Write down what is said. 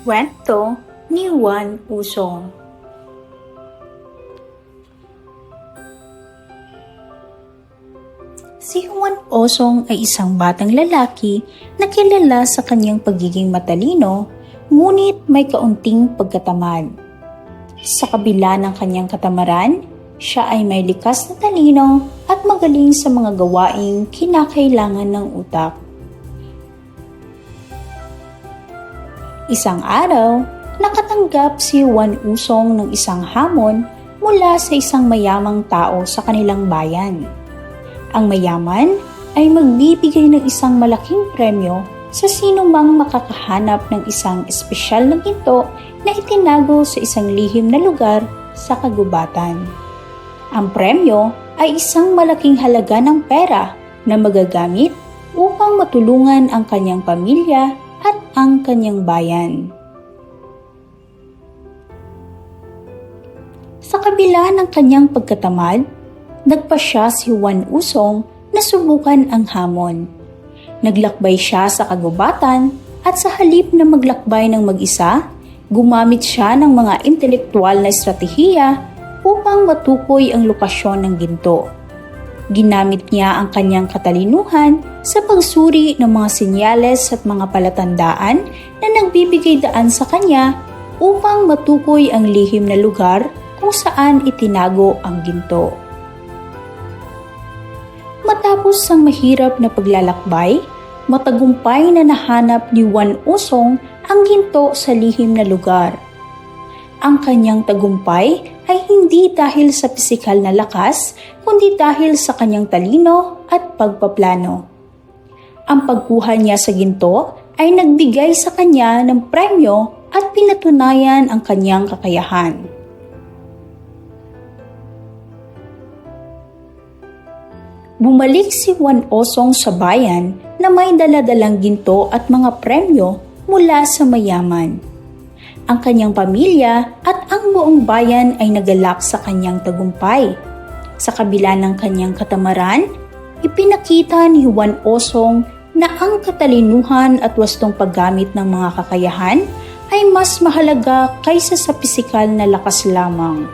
Kwento ni Juan Usong Si Juan Osong ay isang batang lalaki na kilala sa kanyang pagiging matalino, ngunit may kaunting pagkatamad. Sa kabila ng kanyang katamaran, siya ay may likas na talino at magaling sa mga gawaing kinakailangan ng utak. Isang araw, nakatanggap si Juan Usong ng isang hamon mula sa isang mayamang tao sa kanilang bayan. Ang mayaman ay magbibigay ng isang malaking premyo sa sino mang makakahanap ng isang espesyal na ginto na itinago sa isang lihim na lugar sa kagubatan. Ang premyo ay isang malaking halaga ng pera na magagamit upang matulungan ang kanyang pamilya at ang kanyang bayan. Sa kabila ng kanyang pagkatamad, nagpa siya si Juan Usong na subukan ang hamon. Naglakbay siya sa kagubatan at sa halip na maglakbay ng mag-isa, gumamit siya ng mga intelektual na estratehiya upang matukoy ang lokasyon ng ginto. Ginamit niya ang kanyang katalinuhan sa pagsuri ng mga senyales at mga palatandaan na nagbibigay daan sa kanya upang matukoy ang lihim na lugar kung saan itinago ang ginto. Matapos ang mahirap na paglalakbay, matagumpay na nahanap ni Juan Usong ang ginto sa lihim na lugar. Ang kanyang tagumpay ay hindi dahil sa pisikal na lakas, kundi dahil sa kanyang talino at pagpaplano. Ang pagkuha niya sa ginto ay nagbigay sa kanya ng premyo at pinatunayan ang kanyang kakayahan. Bumalik si Juan Osong sa bayan na may daladalang ginto at mga premyo mula sa mayaman. Ang kanyang pamilya at ang buong bayan ay nagalak sa kanyang tagumpay. Sa kabila ng kanyang katamaran, ipinakita ni Juan Osong na ang katalinuhan at wastong paggamit ng mga kakayahan ay mas mahalaga kaysa sa pisikal na lakas lamang.